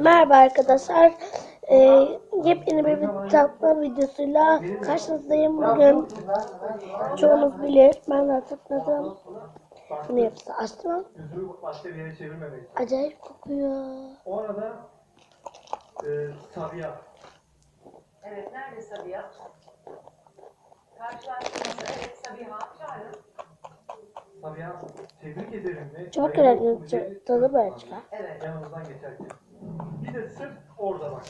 Merhaba arkadaşlar. Ee, yepyeni bir kitapla videosuyla karşınızdayım bugün. Çoğunuz bilir. Ben de hatırladım. Bunu yapısı açtım. Acayip kokuyor. O arada e, Sabiha. Evet, nerede Sabiha? Karşılaştırması, evet Sabiha, çağırın. Sabiha tebrik ederim? Çok gözüküyor. Tadı böyle çıkar. Evet, Yanımızdan geçerken. Bir de sırf orada bak.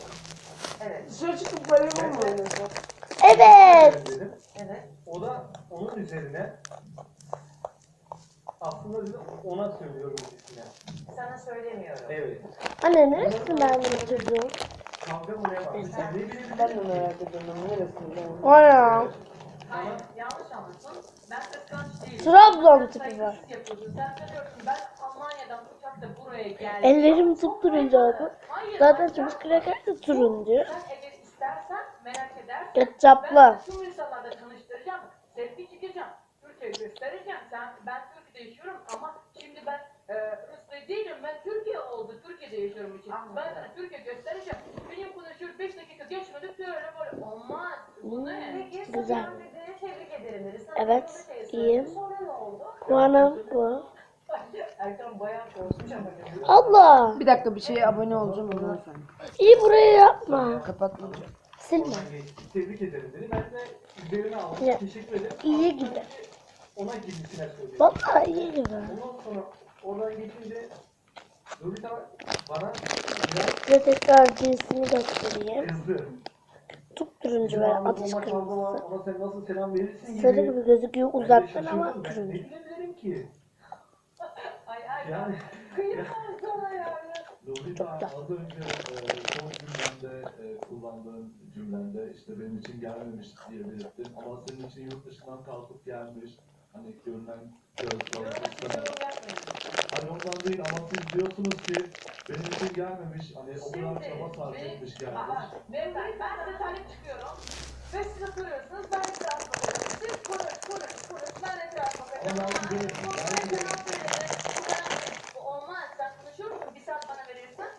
evet, Dışarı çıkıp mu oynuyorsun? Evet. Dedim. evet. O da onun üzerine aslında biz ona söylüyorum ikisine. Sana söylemiyorum. Evet. Anne neresinden bunu çocuğun? Kavga buraya bak. Sen ne bilebilirsin? Ben de merak ediyorum neresinden. Ana. Hayır, yanlış anladın. Ben kıskanç değilim. Trabzon tipi var. saygısız yapıyorsun. Sen sanıyorsun ben Ellerim turuncu oldu. Hayır, Zaten çubuk kraker de turuncu. Ben. Türkiye göstereceğim. Sen, ben Türkiye'de yaşıyorum ama şimdi ben e, Rusya değilim. Ben Türkiye oldu. Türkiye'de yaşıyorum için. Ben sana Türkiye göstereceğim. Benim konuşuyor 5 dakika geçmedi. Böyle böyle olmaz. Bu ne? Hmm, güzel. Tebrik ederim Evet, iyiyim. Puanım bu. Erkan bayağı korkmuş ama. Allah. Bir dakika bir şeye abone olacağım ondan sonra. İyi burayı yapma. Kapatmayacağım. Silme. Oradan geçti. Tebrik ederim dedi. Ben de üzerine aldım. Ya, Teşekkür ederim. iyi gibi. Ona gibisine söylüyorum. Vallahi iyi gibi. Ondan sonra oradan geçince Lolita bana Size tekrar cinsini göstereyim. kızdı. Çok turuncu ve ateş Ona kırmızısı. Ona sen nasıl selam verirsin gibi. Sarı gibi gözüküyor uzaktan ama turuncu. Ne bilebilirim ki? Yani sana yani. Lolita az önce e, son cümlende e, kullandığın cümlende işte benim için gelmemiş diye belirttin ama senin için yurt dışından kalkıp gelmiş hani görünen göz Yorum istemem. yapmayın. Hani ondan değil ama siz diyorsunuz ki benim için gelmemiş hani o kadar çaba sarf etmiş gelmiş. Aa, beyefendi, ben size talip çıkıyorum. Ve siz soruyorsunuz, ben etrafıma bakıyorum. Siz konuş, konuş, konuş, ben etrafıma bakıyorum. Ama ben Ama biliyorum, bu ben ben biliyorum. cevap verelim. Bu olmaz, sen konuşuyor musun? Bir saat bana verirsen.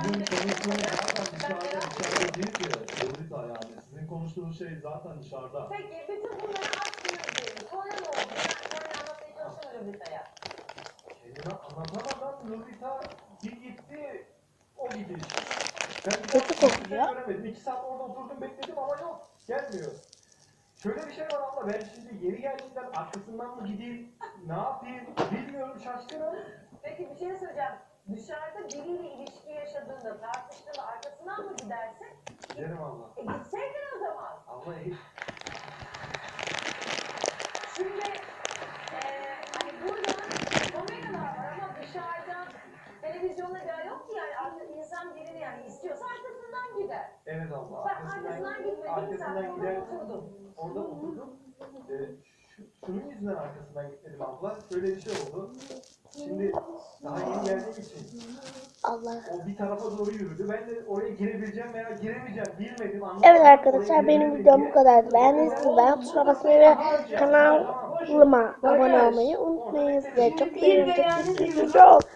De konuştuğunuz zaten dışarıda, değil ki Lolita yani. Sizin konuştuğunuz şey zaten dışarıda. Peki, bütün bunları diyelim. Sonra ne oldu? Ben sonra anlatmaya çalışıyorum Rüta'ya. kendime anlatamadan Lolita bir gitti. O gidiş. Ben Kötü hiçbir şey. İki saat orada oturdum bekledim ama. Gelmiyor. Şöyle bir şey var abla ben şimdi yeri geldiğinden arkasından mı gideyim ne yapayım bilmiyorum şaşkınım. Peki bir şey söyleyeceğim. Dışarıda biriyle ilişki yaşadığında, tartıştığında arkasından mı gidersin? Giderim abla. E gitseydin o zaman. Abla iyi. Şimdi eee hani burada kameralar var ama dışarıda televizyonda bir yok ki yani artık insan birini yani istiyorsa arkasından gider. Evet abla. Ben arkasından gitmedim sen arkasından gider. oturdun. Orada oturdum. Ee, şu, şunun yüzünden arkasından gitmedim abla. Şöyle bir şey oldu. Şimdi daha yeni geldiğim için Allah. o bir tarafa doğru yürüdü. Ben de oraya girebileceğim veya giremeyeceğim bilmedim. Anlamadım. Evet arkadaşlar benim videom bu kadardı. Beğendiyseniz beğen tuşuna basmayı ve kanalıma abone olmayı unutmayın. Size çok seviyorum. Çok çok çok.